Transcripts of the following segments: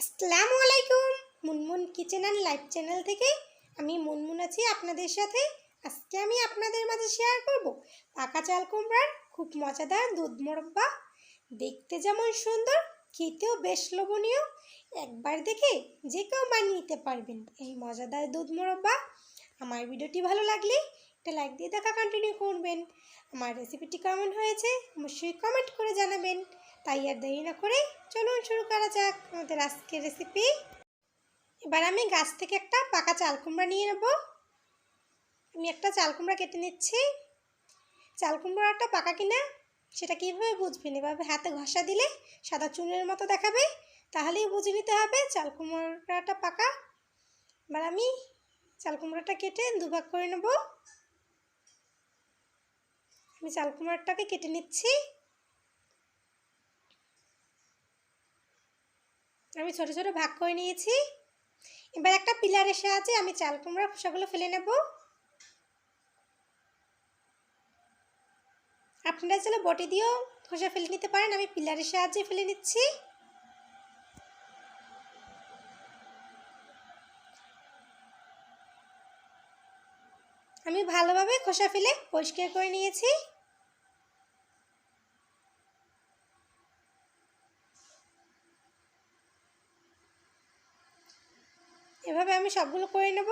আসসালামু আলাইকুম। Munmun kitchen and life channel থেকে আমি মুনমুন আছি আপনাদের সাথে। আজকে আমি আপনাদের মাঝে শেয়ার করব পাকা চাল কুমড়ার খুব মজাদার দুধ মোরব্বা। দেখতে যেমন সুন্দর, খেতেও বেশ লোভনীয়। একবার দেখে যে কেউ বানিয়ে নিতে পারবেন এই মজাদার দুধ মোরব্বা। আমার ভিডিওটি ভালো লাগলে একটা লাইক দিয়ে দেখা কন্টিনিউ করবেন। আমার রেসিপিটি কেমন হয়েছে অবশ্যই কমেন্ট করে জানাবেন। তাই আর দেরি না করে চলুন শুরু করা যাক আমাদের আজকের রেসিপি এবার আমি গাছ থেকে একটা পাকা চাল কুমড়া নিয়ে নেব। আমি একটা চাল কুমড়া কেটে নিচ্ছি। চাল কুমড়াটা পাকা কিনা সেটা কীভাবে বুঝবেন? এভাবে হাতে ঘষা দিলে সাদা চুনের মতো দেখাবে। তাহলেই বুঝে নিতে হবে চাল কুমড়াটা পাকা। এবার আমি চাল কুমড়াটা কেটে দুভাগ করে নেব। আমি চাল কুমড়াটাকে কেটে নিচ্ছি। আমি ছোট ছোট ভাগ করে নিয়েছি। এবার একটা পিলারের সাহায্যে আমি চাল কুমড়ার খোসাগুলো ফেলে নেব। আপনারা চাইলে বটি দিয়েও খোসা ফেলে নিতে পারেন, আমি পিলারের সাহায্যে ফেলে নিচ্ছি। আমি ভালোভাবে খোসা ফেলে পরিষ্কার করে নিয়েছি। এভাবে আমি সবগুলো করে নেব।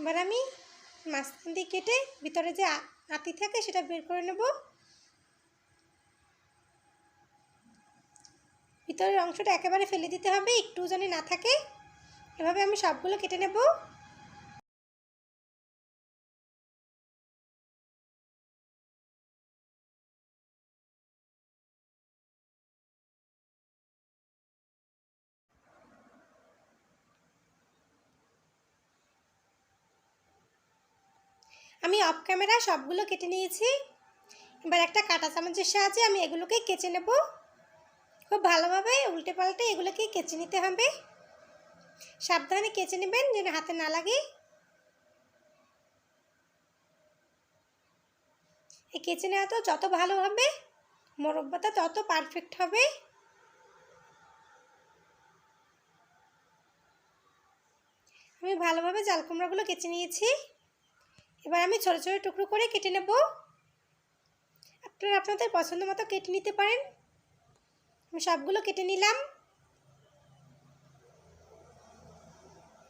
এবার আমি মাঝখান দিয়ে কেটে ভিতরে যে আতি থাকে সেটা বের করে নেব। ভিতরের অংশটা একেবারে ফেলে দিতে হবে, একটু যেন না থাকে। এভাবে আমি সবগুলো কেটে নেব। আমি অফ ক্যামেরা সবগুলো কেটে নিয়েছি। এবার একটা কাঁটা চামচের সাহায্যে আমি এগুলোকে কেচে নেব। খুব ভালোভাবে উল্টে পাল্টে এগুলোকে কেচে নিতে হবে। সাবধানে কেচে নেবেন যেন হাতে না লাগে। এই কেচে নেওয়া তো যত ভালো হবে মোরব্বাটা তত পারফেক্ট হবে। আমি ভালোভাবে জাল কুমড়াগুলো কেচে নিয়েছি। এবার আমি ছোটো ছোটো টুকরো করে কেটে নেব। আপনারা আপনাদের পছন্দ মতো কেটে নিতে পারেন। আমি সবগুলো কেটে নিলাম।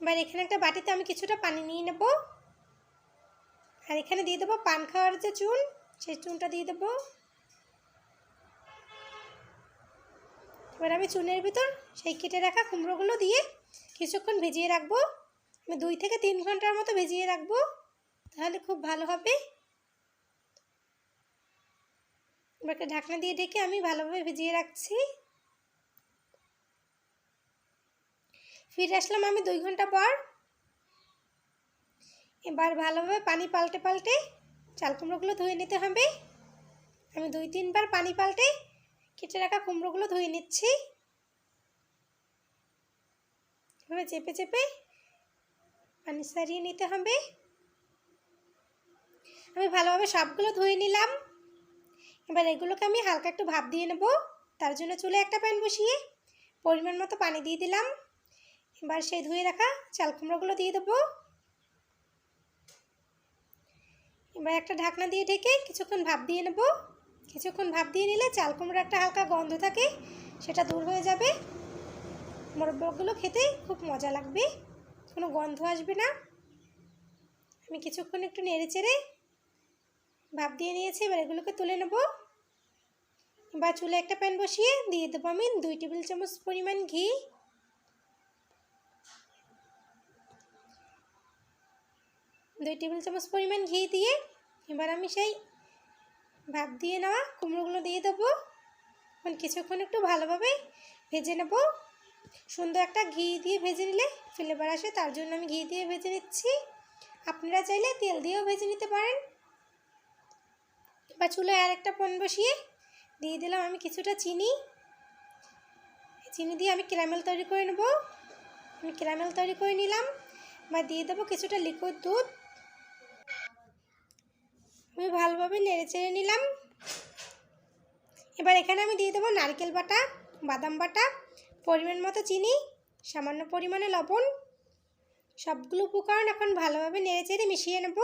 এবার এখানে একটা বাটিতে আমি কিছুটা পানি নিয়ে নেব। আর এখানে দিয়ে দেবো পান খাওয়ার যে চুন, সেই চুনটা দিয়ে দেবো। এবার আমি চুনের ভিতর সেই কেটে রাখা কুমড়োগুলো দিয়ে কিছুক্ষণ ভিজিয়ে রাখব। আমি দুই থেকে তিন ঘণ্টার মতো ভিজিয়ে রাখব। তাহলে খুব ভালো হবে। এবার একটা ঢাকনা দিয়ে ঢেকে আমি ভালোভাবে ভিজিয়ে রাখছি। ফিরে আসলাম আমি দুই ঘণ্টা পর। এবার ভালোভাবে পানি পাল্টে পাল্টে চাল কুমড়োগুলো ধুয়ে নিতে হবে। আমি দুই তিনবার পানি পাল্টে কেটে রাখা কুমড়োগুলো ধুয়ে নিচ্ছি। এভাবে চেপে চেপে পানি সারিয়ে নিতে হবে। আমি ভালোভাবে সবগুলো ধুয়ে নিলাম। এবার এগুলোকে আমি হালকা একটু ভাপ দিয়ে নেব। তার জন্য চুলে একটা প্যান বসিয়ে পরিমাণ মতো পানি দিয়ে দিলাম। এবার সেই ধুয়ে রাখা চাল কুমড়োগুলো দিয়ে দেবো। এবার একটা ঢাকনা দিয়ে ঢেকে কিছুক্ষণ ভাপ দিয়ে নেব। কিছুক্ষণ ভাপ দিয়ে নিলে চাল কুমড়ো একটা হালকা গন্ধ থাকে, সেটা দূর হয়ে যাবে। মোরব্বগুলো খেতে খুব মজা লাগবে, কোনো গন্ধ আসবে না। আমি কিছুক্ষণ একটু নেড়ে চেড়ে ভাপ দিয়ে নিয়েছি, এবার এগুলোকে তুলে নেব। এবার চুলে একটা প্যান বসিয়ে দিয়ে দেবো আমি দুই টেবিল চামচ পরিমাণ ঘি। দুই টেবিল চামচ পরিমাণ ঘি দিয়ে এবার আমি সেই ভাপ দিয়ে নেওয়া কুমড়োগুলো দিয়ে দেবো। এখন কিছুক্ষণ একটু ভালোভাবে ভেজে নেব। সুন্দর একটা ঘি দিয়ে ভেজে নিলে ফ্লেভার আসে, তার জন্য আমি ঘি দিয়ে ভেজে নিচ্ছি। আপনারা চাইলে তেল দিয়েও ভেজে নিতে পারেন। এবার চুলায় আর একটা পন বসিয়ে দিয়ে দিলাম আমি কিছুটা চিনি। চিনি দিয়ে আমি ক্যারামেল তৈরি করে নেব। আমি ক্যারামেল তৈরি করে নিলাম বা দিয়ে দেবো কিছুটা লিকুইড দুধ। আমি ভালোভাবে নেড়ে চেড়ে নিলাম। এবার এখানে আমি দিয়ে দেবো নারকেল বাটা, বাদাম বাটা, পরিমাণ মতো চিনি, সামান্য পরিমাণে লবণ। সবগুলো উপকরণ এখন ভালোভাবে নেড়ে চেড়ে মিশিয়ে নেব।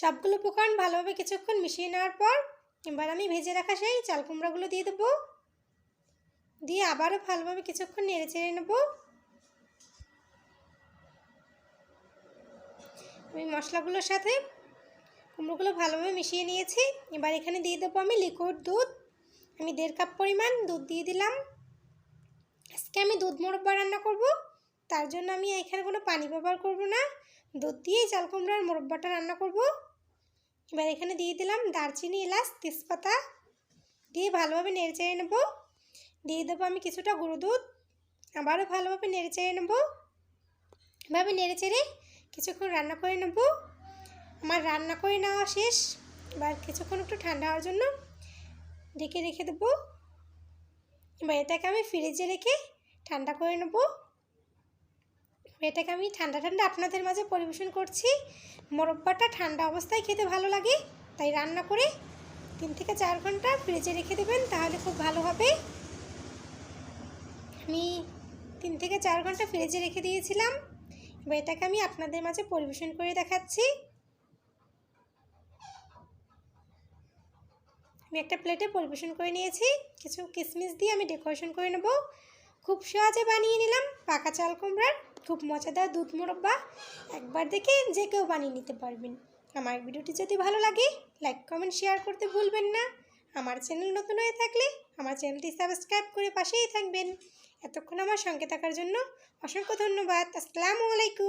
সবগুলো উপকরণ ভালোভাবে কিছুক্ষণ মিশিয়ে নেওয়ার পর এবার আমি ভেজে রাখা সেই চাল কুমড়াগুলো দিয়ে দেবো। দিয়ে আবারও ভালোভাবে কিছুক্ষণ নেড়ে চেড়ে নেব। আমি মশলাগুলোর সাথে কুমড়োগুলো ভালোভাবে মিশিয়ে নিয়েছি। এবার এখানে দিয়ে দেবো আমি লিকুইড দুধ। আমি দেড় কাপ পরিমাণ দুধ দিয়ে দিলাম। আজকে আমি দুধ মোরব্বা রান্না করব। তার জন্য আমি এখানে কোনো পানি ব্যবহার করব না। দুধ দিয়েই চাল কুমড়ার মোরব্বাটা রান্না করব। এবার এখানে দিয়ে দিলাম দারচিনি, এলাচ, তেজপাতা। দিয়ে ভালোভাবে নেড়ে চেড়ে নেব। দিয়ে দেবো আমি কিছুটা গুঁড়ো দুধ। আবারও ভালোভাবে নেড়ে চেড়ে নেব। এভাবে নেড়ে চেড়ে কিছুক্ষণ রান্না করে নেব। আমার রান্না করে নেওয়া শেষ। এবার কিছুক্ষণ একটু ঠান্ডা হওয়ার জন্য ঢেকে রেখে দেবো। এবার এটাকে আমি ফ্রিজে রেখে ঠান্ডা করে নেব। এটাকে আমি ঠান্ডা ঠান্ডা আপনাদের মাঝে পরিবেশন করছি। মোরব্বাটা ঠান্ডা অবস্থায় খেতে ভালো লাগে, তাই রান্না করে তিন থেকে চার ঘণ্টা ফ্রিজে রেখে দেবেন, তাহলে খুব ভালো হবে। আমি তিন থেকে চার ঘণ্টা ফ্রিজে রেখে দিয়েছিলাম, এবার এটাকে আমি আপনাদের মাঝে পরিবেশন করে দেখাচ্ছি। আমি একটা প্লেটে পরিবেশন করে নিয়েছি, কিছু কিশমিশ দিয়ে আমি ডেকোরেশন করে নেব। খুব সহজে বানিয়ে নিলাম, পাকা চাল কুমড়ার। খুব মজাদার দুধ মোরব্বা একবার দেখে যে কেউ বানিয়ে নিতে পারবেন। আমার ভিডিওটি যদি ভালো লাগে লাইক কমেন্ট শেয়ার করতে ভুলবেন না। আমার চ্যানেল নতুন হয়ে থাকলে আমার চ্যানেলটি সাবস্ক্রাইব করে পাশেই থাকবেন। এতক্ষণ আমার সঙ্গে থাকার জন্য অসংখ্য ধন্যবাদ। আসসালামু আলাইকুম।